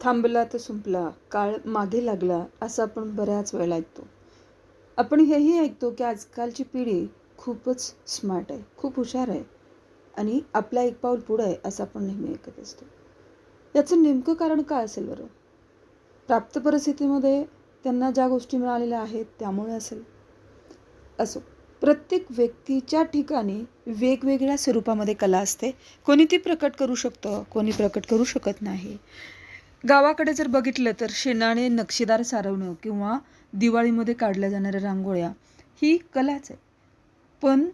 थांबला तर संपला काळ मागे लागला असं आपण बऱ्याच वेळेला ऐकतो. आपण हेही ऐकतो की आजकालची पिढी खूपच स्मार्ट आहे खूप हुशार आहे आणि आपला एक पाऊल पुढं आहे असं आपण नेहमी ऐकत असतो. याचं नेमकं कारण काय असेल बरं? प्राप्त परिस्थितीमध्ये त्यांना ज्या गोष्टी मिळालेल्या आहेत त्यामुळे असेल. असो प्रत्येक व्यक्तीच्या ठिकाणी वेगवेगळ्या स्वरूपामध्ये कला असते. कोणी ती प्रकट करू शकतं कोणी प्रकट करू शकत नाही. गावाकडे जर बघितलं तर शेणाने नक्षीदार सारवणं किंवा दिवाळीमध्ये काढल्या जाणाऱ्या रांगोळ्या ही कलाच आहे. पण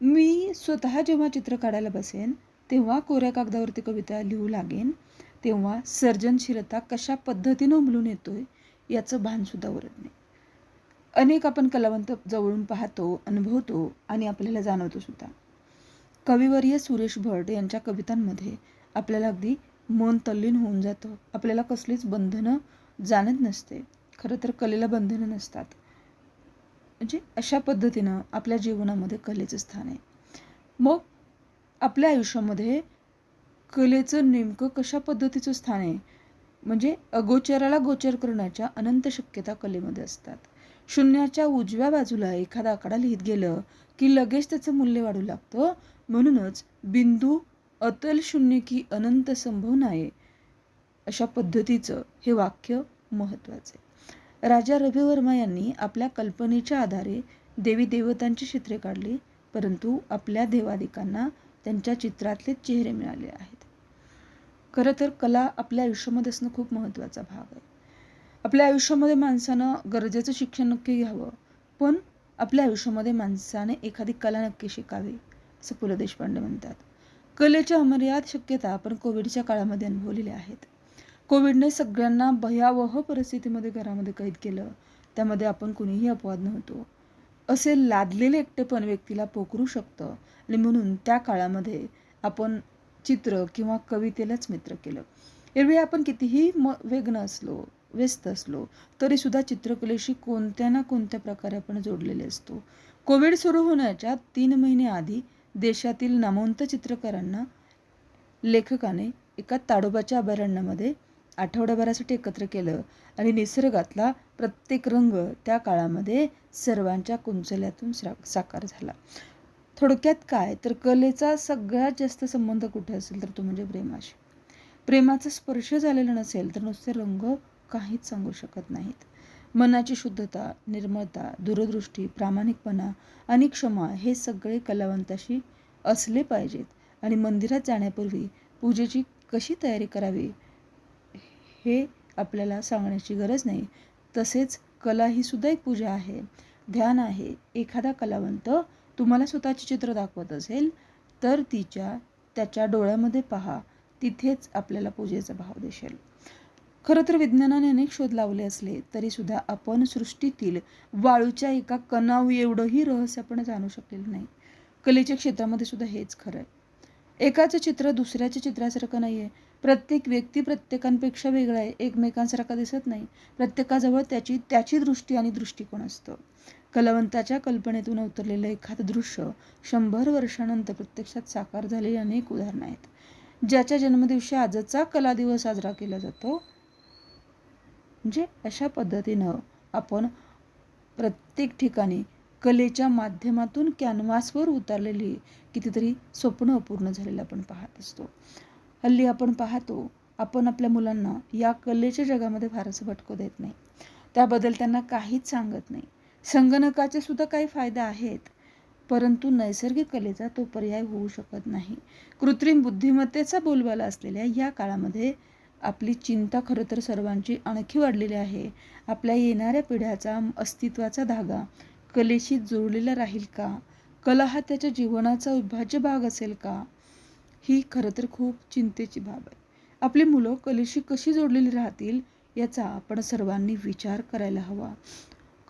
मी स्वतः जेव्हा चित्र काढायला बसेन तेव्हा कोऱ्या कागदावरती कविता लिहू लागेन तेव्हा सर्जनशीलता कशा पद्धतीनं उमलून येतोय याचं भानसुद्धा उरत नाही. अनेक आपण कलावंत जवळून पाहतो अनुभवतो आणि आपल्याला जाणवतो सुद्धा. कविवर्य सुरेश भट यांच्या कवितांमध्ये आपल्याला अगदी मन तल्लीन होऊन जातं. आपल्याला कसलीच बंधनं जाणत नसते. खरं तर कलेला बंधनं नसतात. म्हणजे अशा पद्धतीनं आपल्या जीवनामध्ये कलेचं स्थान आहे. मग आपल्या आयुष्यामध्ये कलेचं नेमकं कशा पद्धतीचं स्थान आहे? म्हणजे अगोचराला गोचर करण्याच्या अनंत शक्यता कलेमध्ये असतात. शून्याच्या उजव्या बाजूला एखादा आकडा लिहित गेलं की लगेच त्याचं मूल्य वाढू लागतं. म्हणूनच बिंदू अतल शून्य की अनंत संभवनाये अशा पद्धतीचं हे वाक्य महत्त्वाचं. आहे राजा रविवर्मा यांनी आपल्या कल्पनेच्या आधारे देवी देवतांची चित्रे काढली परंतु आपल्या देवादिकांना त्यांच्या चित्रातले चेहरे मिळाले आहेत. खरं तर कला आपल्या आयुष्यामध्ये असणं खूप महत्त्वाचा भाग आहे. आपल्या आयुष्यामध्ये माणसानं गरजेचं शिक्षण नक्की घ्यावं पण आपल्या आयुष्यामध्ये माणसाने एखादी कला नक्की शिकावी असं पु ल देशपांडे म्हणतात. कलेच्या अमर्याद शक्यता आपण कोविडच्या काळामध्ये अनुभवलेल्या आहेत. कोविडने सगळ्यांना भयावह परिस्थितीमध्ये घरामध्ये कैद केलं. त्यामध्ये आपण कुणीही अपवाद नव्हतो. असे लादलेले एकटेपण व्यक्तीला पोकरू शकतं आणि म्हणून त्या काळामध्ये आपण चित्र किंवा कवितेलाच मित्र केलं. एरवी आपण कितीही म वेगनं असलो व्यस्त असलो तरीसुद्धा चित्रकलेशी कोणत्या ना कोणत्या प्रकारे आपण जोडलेले असतो. कोविड सुरू होण्याच्या तीन महिने आधी देशातील नामवंत चित्रकारांना लेखकाने एका ताडोबाच्या अभयारण्यामध्ये आठवड्याभरासाठी एकत्र केलं आणि निसर्गातला प्रत्येक रंग त्या काळामध्ये सर्वांच्या कुंचल्यातून सा साकार झाला. थोडक्यात काय? तर कलेचा सगळ्यात जास्त संबंध कुठे असेल तर तो म्हणजे प्रेमाशी. प्रेमाचा स्पर्श झालेला नसेल तर नुसते रंग काहीच सांगू शकत नाहीत. मनाची शुद्धता निर्मळता दूरदृष्टी प्रामाणिकपणा आणि क्षमा हे सगळे कलावंताशी असले पाहिजेत. आणि मंदिरात जाण्यापूर्वी पूजेची कशी तयारी करावी हे आपल्याला सांगण्याची गरज नाही. तसेच कला ही सुद्धा एक पूजा आहे. ध्यान आहे. एखादा कलावंत तुम्हाला स्वतःचे चित्र दाखवत असेल तर तिच्या त्याच्या डोळ्यामध्ये पहा. तिथेच आपल्याला पूजेचा भाव दिसेल. खरं तर विज्ञानाने अनेक शोध लावले असले तरीसुद्धा आपण सृष्टीतील वाळूच्या एका कणाऊ एवढंही रहस्य आपण जाणू शकलेलं नाही. कलेच्या क्षेत्रामध्ये सुद्धा हेच खरं आहे एकाचं चित्र दुसऱ्याच्या चित्रासारखं नाही आहे प्रत्येक व्यक्ती प्रत्येकांपेक्षा वेगळा आहे. एकमेकांसारखा दिसत नाही. प्रत्येकाजवळ त्याची त्याची दृष्टी आणि दृष्टिकोन असतं. कलावंताच्या कल्पनेतून उतरलेलं एखादं दृश्य शंभर वर्षानंतर प्रत्यक्षात साकार झालेली अनेक उदाहरणं आहेत. ज्याच्या जन्मदिवशी आजचा कला दिवस साजरा केला जातो म्हणजे अशा पद्धतीनं आपण प्रत्येक ठिकाणी कलेच्या माध्यमातून कॅनव्हासवर उतरलेली कितीतरी स्वप्न अपूर्ण झालेलं आपण पाहत असतो. हल्ली आपण पाहतो आपण आपल्या मुलांना या कलेच्या जगामध्ये फारसं भटकू देत नाही. त्याबद्दल त्यांना काहीच सांगत नाही. संगणकाचे सुद्धा काही फायदे आहेत परंतु नैसर्गिक कलेचा तो पर्याय होऊ शकत नाही. कृत्रिम बुद्धिमत्तेचा बोलबाला असलेल्या या काळामध्ये आपली चिंता खरं तर सर्वांची आणखी वाढलेली आहे. आपल्या येणाऱ्या पिढ्याचा अस्तित्वाचा धागा कलेशी जोडलेला राहील का? कला हा त्याच्या जीवनाचा अविभाज्य भाग असेल का? ही खरं तर खूप चिंतेची बाब आहे. आपली मुलं कलेशी कशी जोडलेली राहतील याचा आपण सर्वांनी विचार करायला हवा.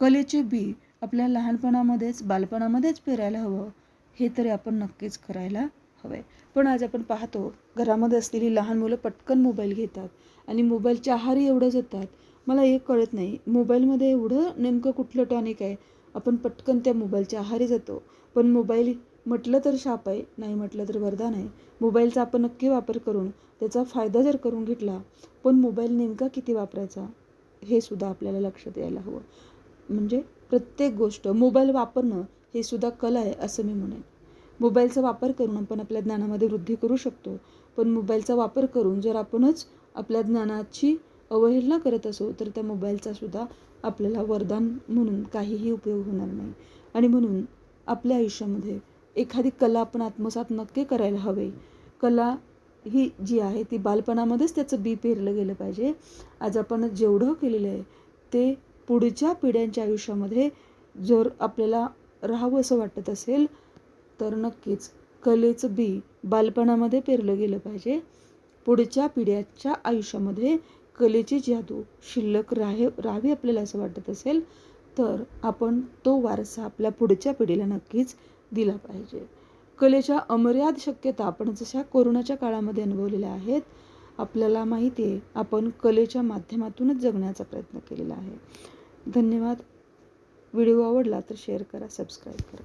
कलेचे बी आपल्या लहानपणामध्येच बालपणामध्येच पेरायला हवं हे तरी आपण नक्कीच करायला हवं. आहे पण आज आपण पाहतो घरामध्ये असलेली लहान मुलं पटकन मोबाईल घेतात आणि मोबाईलच्या आहारी एवढं जातात मला एक कळत नाही मोबाईलमध्ये एवढं नेमकं कुठलं टॉनिक आहे? आपण पटकन त्या मोबाईलच्या आहारी जातो. पण मोबाईल म्हटलं तर शाप आहे नाही म्हटलं तर वरदान आहे मोबाईलचा आपण नक्की वापर करून त्याचा फायदा जर करून घेतला पण मोबाईल नेमका किती वापरायचा? हे सुद्धा आपल्याला लक्षात यायला हवं. म्हणजे प्रत्येक गोष्ट मोबाईल वापरणं हे सुद्धा कला आहे असं मी म्हणेन. मोबाईलचा वापर करून आपण आपल्या ज्ञानामध्ये वृद्धी करू शकतो. पण मोबाईलचा वापर करून जर आपणच आपल्या ज्ञानाची अवहेलना करत असो तर त्या मोबाईलचा सुद्धा आपल्याला वरदान म्हणून काहीही उपयोग होणार नाही. आणि म्हणून आपल्या आयुष्यामध्ये एखादी कला आपण आत्मसात नक्की करायला हवे. कला ही जी आहे ती बालपणामध्येच त्याचं बी पेरलं गेलं पाहिजे. आज आपण जेवढं केलेलं आहे ते पुढच्या पिढ्यांच्या आयुष्यामध्ये जर आपल्याला राहावं असं वाटत असेल तर नक्कीच कलेचं बी बालपणामध्ये पेरलं गेलं पाहिजे. पुढच्या पिढ्याच्या आयुष्यामध्ये कलेची जादू शिल्लक राहे राहावी आपल्याला असं वाटत असेल तर आपण तो वारसा आपल्या पुढच्या पिढीला नक्कीच दिला पाहिजे. कलेच्या अमर्याद शक्यता आपण जशा कोरोनाच्या काळामध्ये अनुभवलेल्या आहेत आपल्याला माहिती आहे आपण कलेच्या माध्यमातूनच जगण्याचा प्रयत्न केलेला आहे. धन्यवाद. व्हिडिओ आवडला तर शेअर करा सबस्क्राईब करा.